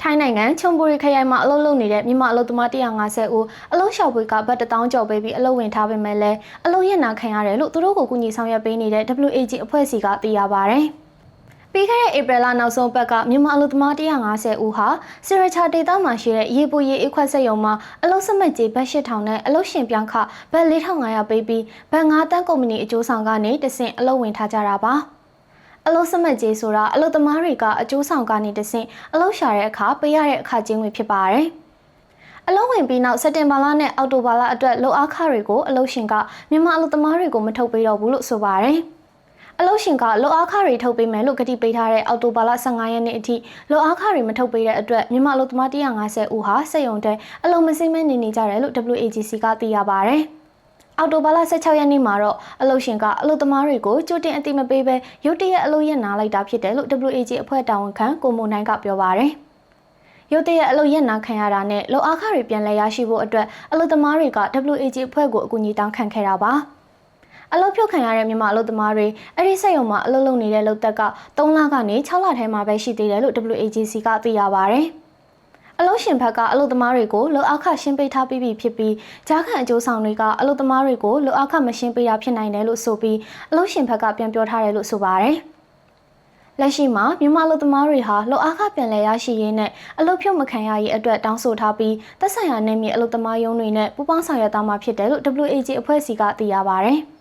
ထိုင်းနိုင်ငံချုံပူရီခရိုင်မှာအလုပ်လုပ်နေတဲ့မြန်မာအလုပ်သမား150ဦးအလုပ်ရှောက်ပွဲကဘတ်တထောင်ကျော်ပေးပြီးအလုပ်ဝင်ထားပေမဲ့လည်းအလုပ်ရနာခံရတယ်လို့သူတို့ကိုကူညီဆောင်ရွက်ပေးနေတဲ့ WAG အဖွဲ့အစည်းကသိရပါဗျ။ပြီးခဲ့တဲ့ဧပြီလနောက်ဆုံးပတ်ကမြန်မာအလုပ်သမား150ဦးဟာစီရချာဒေသမှာရှိတဲ့ရေပူရေအခွက်စက်ရုံမှာအလုပ်စမတ်ကြီးဘတ်8000နဲ့အလုပ်ရှင်ပြောင်းခဘတ်4500ပေးပြီးဘတ်9တန်းကုမ္ပဏီအကျိုးဆောင်ကနေတဆင့်အလုပ်ဝင်ထားကြတာပါ။ အလုပ်စမတ်ကြီးဆိုတာအလုပ်သမားတွေကအကျိုးဆောင်ကနေတဆင့်အလုပ်ရှာတဲ့အခါပေးရတဲ့အခကျင်းဝင်ဖြစ်ပါတယ်။အလုပ်ဝင်ပြီးနောက်စက်တင်ဘာလနဲ့အောက်တိုဘာလအတွက်လုပ်အားခတွေကိုအလုပ်ရှင်ကမြန်မာအလုပ်သမားတွေကိုမထုတ်ပေးတော့ဘူးလို့ဆိုပါတယ်။အလုပ်ရှင်ကလုပ်အားခတွေထုတ်ပေးမယ်လို့ကတိပေးထားတဲ့အောက်တိုဘာလ15ရက်နေ့အထိလုပ်အားခတွေမထုတ်ပေးတဲ့အတွက်မြန်မာအလုပ်သမား150ဦးဟာစက်ရုံတဲ့အလုပ်မစင်းမဲနေနေကြတယ်လို့ WAGC ကသိရပါဗျ။ အော်တိုဘာလ16ရက်နေ့မှာတော့အလုပ်ရှင်ကအလုပ်သမားတွေကိုကြိုတင်အတိမပေးဘဲရုတ်တရက်အလုပ်ရက်နာလိုက်တာဖြစ်တယ်လို့ WAG အဖွဲ့တာဝန်ခံကိုမိုနိုင်ကပြောပါရယ်ရုတ်တရက်အလုပ်ရက်နာခံရတာနဲ့လောက်အားခတွေပြန်လည်ရရှိဖို့အတွက်အလုပ်သမားတွေက WAG အဖွဲ့ကိုအကူအညီတောင်းခံခဲ့တာပါအလုပ်ဖြုတ်ခံရတဲ့မြန်မာအလုပ်သမားတွေအဲ့ဒီစက်ရုံမှာအလုပ်လုပ်နေတဲ့လုပ်သက်က3လကနေ6လထဲမှာပဲရှိသေးတယ်လို့ WAGC ကသိရပါဗျ။ အလုပ်ရှင်ဘက်ကအလုပ်သမားတွေကိုလောအခရှင်းပေးထားပြီးပြီဖြစ်ပြီးကြားခံအကျိုးဆောင်တွေကအလုပ်သမားတွေကိုလောအခမရှင်းပေးတာဖြစ်နိုင်တယ်လို့ဆိုပြီးအလုပ်ရှင်ဘက်ကပြန်ပြောထားတယ်လို့ဆိုပါတယ်။လက်ရှိမှာမြန်မာလူသမားတွေဟာလောအားခပြန်လည်ရရှိရေးနဲ့အလုပ်ဖြုတ်မခံရရေးအတွက်တောင်းဆိုထားပြီးသက်ဆိုင်ရာနယ်မြေအလုပ်သမားရုံးတွေနဲ့ပူးပေါင်းဆောင်ရွက်သွားမှာဖြစ်တယ်လို့ WAG အဖွဲ့အစည်းကသိရပါဗျ။